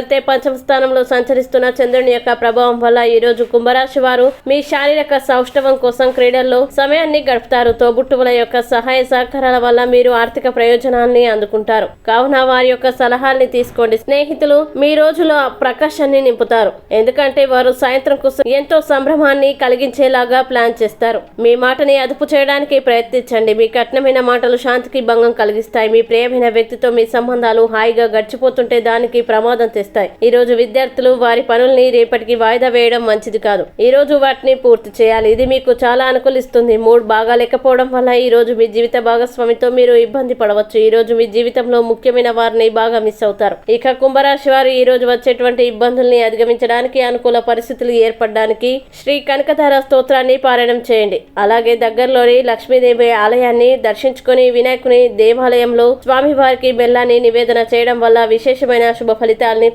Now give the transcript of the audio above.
వెళ్తే పంచమ స్థానంలో సంచరిస్తున్న చంద్రుని యొక్క ప్రభావం వల్ల ఈ రోజు కుంభరాశి వారు మీ శారీరక సౌష్ఠవం కోసం క్రీడల్లో సమయాన్ని గడుపుతారు. తోబుట్టువుల యొక్క సహాయ సహకారాల వల్ల మీరు ఆర్థిక ప్రయోజనాన్ని అందుకుంటారు. కావున వారి యొక్క సలహాల్ని తీసుకోండి. స్నేహితులు మీ రోజులో ప్రకాశాన్ని నింపుతారు. ఎందుకంటే వారు సాయంత్రం కోసం ఎంతో సంభ్రమాన్ని కలిగించేలాగా ప్లాన్ చేస్తారు. మీ మాటని అదుపు చేయడానికి ప్రయత్నించండి. మీ కఠినమైన మాటలు శాంతికి భంగం కలిగిస్తాయి. మీ ప్రియమైన వ్యక్తితో మీ సంబంధాలు హాయిగా గడిచిపోతుంటే దానికి ప్రమాదం చేస్తాయి. ఈ రోజు విద్యార్థులు వారి పనుల్ని రేపటికి వాయిదా వేయడం మంచిది కాదు. ఈ రోజు వాటిని పూర్తి చేయాలి. ఇది మీకు చాలా అనుకూలిస్తుంది. మూడ్ బాగా లేకపోవడం వల్ల ఈ రోజు మీ జీవిత భాగస్వామితో మీరు ఇబ్బంది పడవచ్చు. ఈ రోజు మీ జీవితంలో ముఖ్యమైన వారిని బాగా మిస్ అవుతారు. ఇక కుంభరాశి వారు ఈ రోజు వచ్చేటువంటి ఇబ్బందుల్ని అధిగమించడానికి అనుకూల పరిస్థితులు ఏర్పడడానికి శ్రీ కనకధార స్తోత్రాన్ని పారాయణం చేయండి. అలాగే దగ్గరలోని లక్ష్మీదేవి ఆలయాన్ని దర్శించుకొని వినాయకుని దేవాలయంలో స్వామి వారికి బెల్లాన్ని నివేదన చేయడం వల్ల విశేషమైన శుభ ఫలితాలని